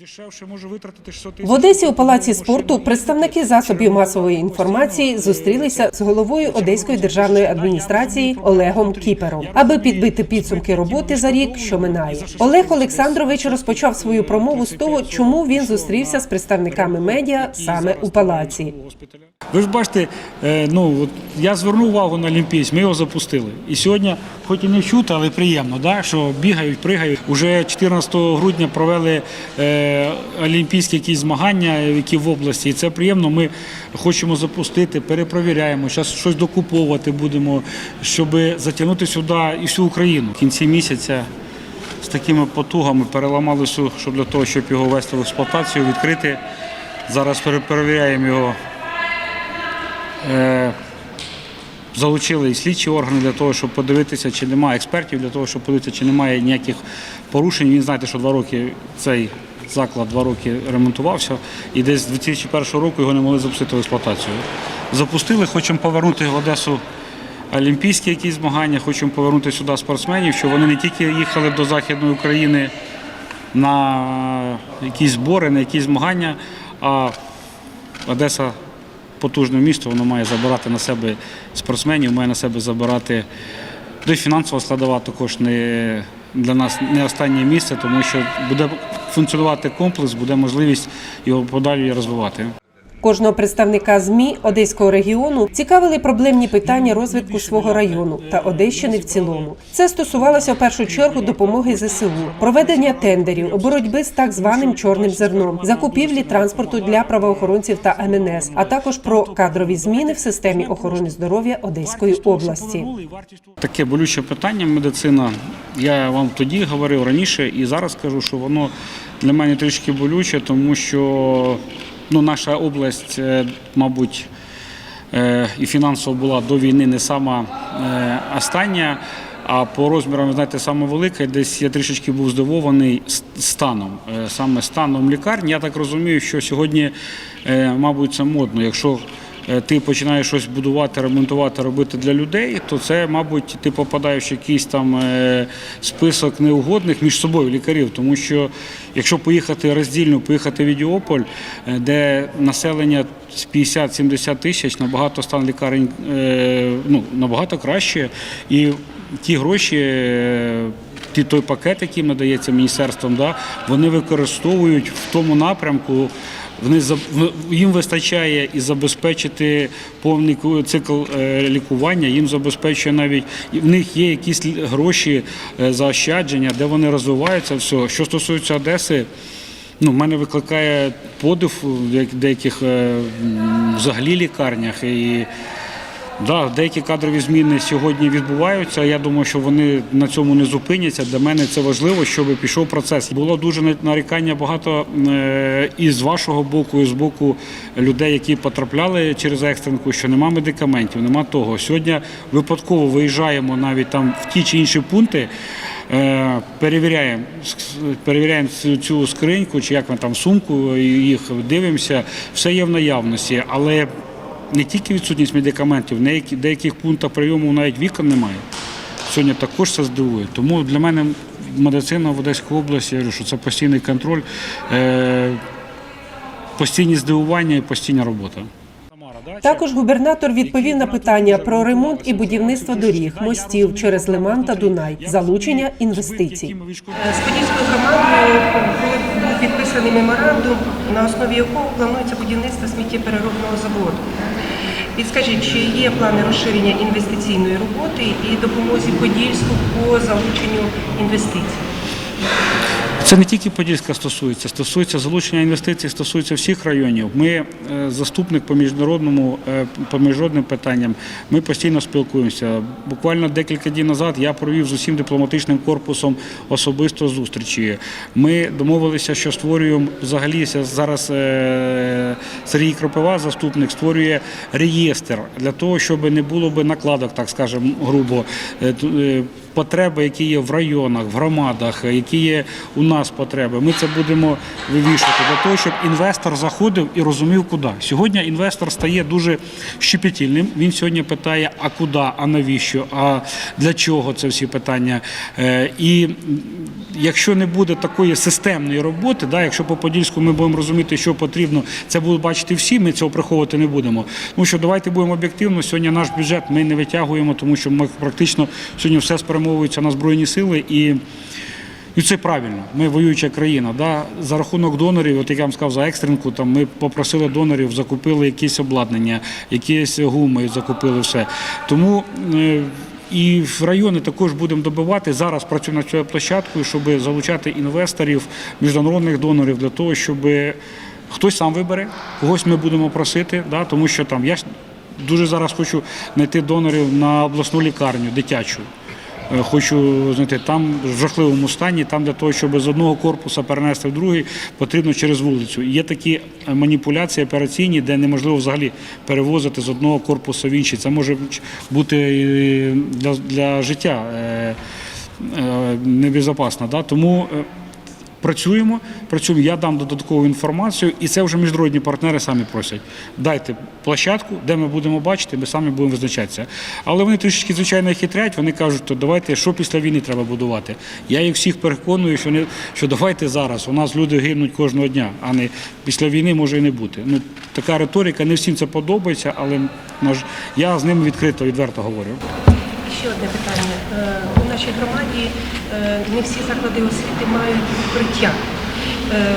Дешевше можу витратити 600 тисяч. В Одесі у палаці спорту представники засобів масової інформації зустрілися з головою Одеської державної адміністрації Олегом Кіпером, аби підбити підсумки роботи за рік, що минає. Олег Олександрович розпочав свою промову з того, чому він зустрівся з представниками медіа саме у палаці. Ви ж бачите, е, ну от я звернув увагу на Олімпійсь, ми його запустили. І сьогодні, хоч і не чути, але приємно, да, що бігають, пригають. Уже 14 грудня провели е, олімпійські якісь змагання, які в області. І це приємно. Ми хочемо запустити, перепровіряємо. Зараз щось докуповувати будемо, щоб затягнути сюди і всю Україну. В кінці місяця з такими потугами переламали всю, щоб для того, щоб його ввести в експлуатацію, відкрити. Зараз перепровіряємо його. Е, Залучили і слідчі органи для того, щоб подивитися, чи немає експертів, для того, щоб подивитися, чи немає ніяких порушень. Він знаєте, що два роки цей заклад два роки ремонтувався, і десь з 2001 року його не могли запустити в експлуатацію. Запустили, хочемо повернути в Одесу олімпійські якісь змагання, хочемо повернути сюди спортсменів, щоб вони не тільки їхали до Західної України на якісь збори, на якісь змагання, а Одеса потужне місто, воно має забирати на себе спортсменів, має на себе забирати. До фінансова складова також не для нас не останнє місце, тому що буде функціонувати комплекс, буде можливість його подалі розвивати. Кожного представника ЗМІ Одеського регіону цікавили проблемні питання розвитку свого району та Одещини в цілому. Це стосувалося в першу чергу допомоги ЗСУ, проведення тендерів, боротьби з так званим чорним зерном, закупівлі транспорту для правоохоронців та МНС, а також про кадрові зміни в системі охорони здоров'я Одеської області. Таке болюче питання медицина. Я вам тоді говорив раніше і зараз кажу, що воно для мене трішки болюче, тому що ну, наша область, е, мабуть, е, і фінансово була до війни не сама е, остання. А по розмірам, знаєте, саме велике, десь я трішечки був здивований станом, саме станом лікарні. Я так розумію, що сьогодні, мабуть, це модно. Якщо ти починаєш щось будувати, ремонтувати, робити для людей, то це, мабуть, ти попадаєш в якийсь там е, список неугодних між собою лікарів. Тому що якщо поїхати роздільно, поїхати в Ідіополь, е, де населення з 50-70 тисяч, набагато стан лікарень е, ну, набагато краще. І ті гроші. е, Ті той пакет, який надається міністерством, да, вони використовують в тому напрямку. Вони їм вистачає і забезпечити повний цикл е, лікування. Їм забезпечує навіть в них є якісь гроші е, заощадження, де вони розвиваються. Все, що стосується Одеси. Ну, в мене викликає подив в деяких е, взагалі лікарнях. І Да, деякі кадрові зміни сьогодні відбуваються. Я думаю, що вони на цьому не зупиняться. Для мене це важливо, щоб пішов процес. Було дуже нарікання багато е, і з вашого боку, і з боку людей, які потрапляли через екстренку, що нема медикаментів, нема того. Сьогодні випадково виїжджаємо навіть там в ті чи інші пункти. е, Перевіряємо, перевіряємо цю, цю скриньку, чи як ми там сумку, їх дивимося. Все є в наявності, але не тільки відсутність медикаментів, в деякі- деяких пунктах прийому навіть вікон немає. Сьогодні також це здивує. Тому для мене медицина в Одеській області, я говорю, що це постійний контроль, е, постійні здивування і постійна робота. Також губернатор відповів на питання про ремонт і будівництво доріг, мостів через Лиман та Дунай, залучення інвестицій. З подільською громадою був підписаний меморандум, на основі якого планується будівництво сміттєпереробного заводу. Підскажіть, чи є плани розширення інвестиційної роботи і допомозі Подільську по залученню інвестицій? Це не тільки Подільська стосується, стосується залучення інвестицій, стосується всіх районів. Ми е, заступник по міжнародному е, по міжнародним питанням. Ми постійно спілкуємося. Буквально декілька днів назад я провів з усім дипломатичним корпусом особисто зустрічі. Ми домовилися, що створюємо взагалі зараз. е, Сергій Кропива, заступник, створює реєстр для того, щоб не було би накладок, так скажемо, грубо. Е, е, потреби, які є в районах, в громадах, які є у нас потреби. Ми це будемо вивішувати для того, щоб інвестор заходив і розумів, куди. Сьогодні інвестор стає дуже щепетільним. Він сьогодні питає, а куди, а навіщо, а для чого це всі питання. Е, І якщо не буде такої системної роботи, да, якщо по Подільську ми будемо розуміти, що потрібно, це будуть бачити всі, ми цього приховувати не будемо. Тому що давайте будемо об'єктивно. Сьогодні наш бюджет ми не витягуємо, тому що ми практично сьогодні все спрямовується на збройні сили і. І це правильно. Ми воююча країна. Да? За рахунок донорів, от як я вам сказав, за екстренку, там ми попросили донорів, закупили якісь обладнання, якісь гуми, закупили все. Тому е, і в райони також будемо добивати. Зараз працюємо над цією площадкою, щоб залучати інвесторів, міжнародних донорів для того, щоб хтось сам вибере, когось ми будемо просити, да? тому що там я дуже зараз хочу знайти донорів на обласну лікарню дитячу. Е, Хочу знайти там в жахливому стані, там для того, щоб з одного корпуса перенести в другий, потрібно через вулицю. Є такі е, маніпуляції операційні, де неможливо взагалі перевозити з одного корпусу в інший. Це може бути для, для життя е, небезпечно. Да? Тому Працюємо, працюємо. Я дам додаткову інформацію, і це вже міжнародні партнери самі просять. Дайте площадку, де ми будемо бачити, ми самі будемо визначатися. Але вони трішечки, звичайно, хитрять. Вони кажуть, то давайте, що після війни треба будувати. Я їх всіх переконую, що не що давайте зараз. У нас люди гинуть кожного дня, а не після війни може і не бути. Ну така риторика, не всім це подобається, але я з ними відкрито, відверто говорю. Ще одне питання. Нашій громаді е, не всі заклади освіти мають укриття. Е,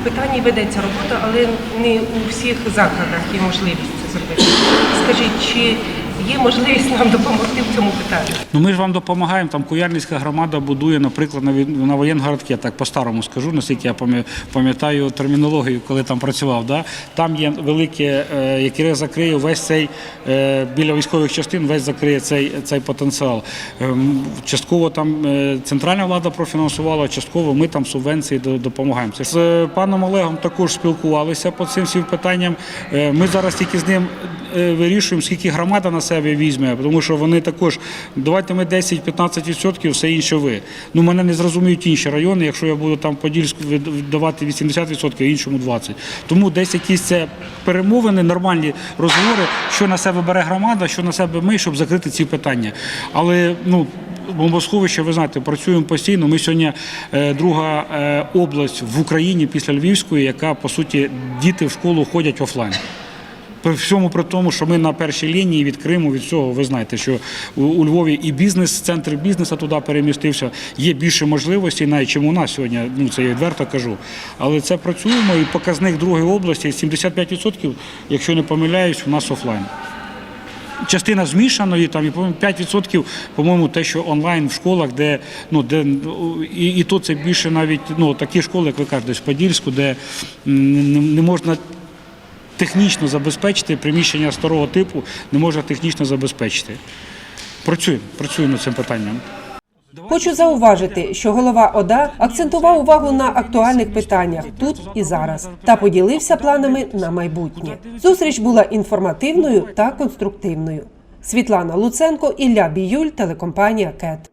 В питанні ведеться робота, але не у всіх закладах є можливість це зробити. Скажіть, чи є можливість нам допомогти в цьому питанні? Ну ми ж вам допомагаємо. Там Куяльницька громада будує, наприклад, на на воєнгородки, так по-старому скажу, наскільки я пам'я- пам'ятаю термінологію, коли там працював. Да? Там є велике, е, яке закриє весь цей е, біля військових частин, весь закриє цей, цей потенціал. Ем, Частково там е, центральна влада профінансувала, частково ми там субвенції до- допомагаємо. З паном Олегом також спілкувалися по цим всім питанням. Ми зараз тільки з ним вирішуємо, скільки громада на себе візьме, тому що вони також давайте ми 10-15%, все інше ви. Ну мене не зрозуміють інші райони, якщо я буду там Подільську віддавати 80%, а іншому 20%. Тому десь якісь це перемовини, нормальні розговори, що на себе бере громада, що на себе ми, щоб закрити ці питання. Але ну. Бомбосховище, ви знаєте, працюємо постійно. Ми сьогодні е, друга е, область в Україні після Львівської, яка по суті діти в школу ходять офлайн. При всьому при тому, що ми на першій лінії від Криму, від цього, ви знаєте, що у, Львові і бізнес, центр бізнесу туди перемістився. Є більше можливостей, навіть чим у нас сьогодні. Ну це я відверто кажу. Але це працюємо і показник другої області 75%, якщо не помиляюсь, у нас офлайн. Частина змішаної, там і по-моєму, 5%, по-моєму, те, що онлайн в школах, де ну де і, і то це більше навіть ну такі школи, як ви кажете, в Подільську, де не можна технічно забезпечити приміщення старого типу, не можна технічно забезпечити. Працюємо, працюємо над цим питанням. Хочу зауважити, що голова ОДА акцентував увагу на актуальних питаннях тут і зараз та поділився планами на майбутнє. Зустріч була інформативною та конструктивною. Світлана Луценко, Ілля Біюль, телекомпанія КЕТ.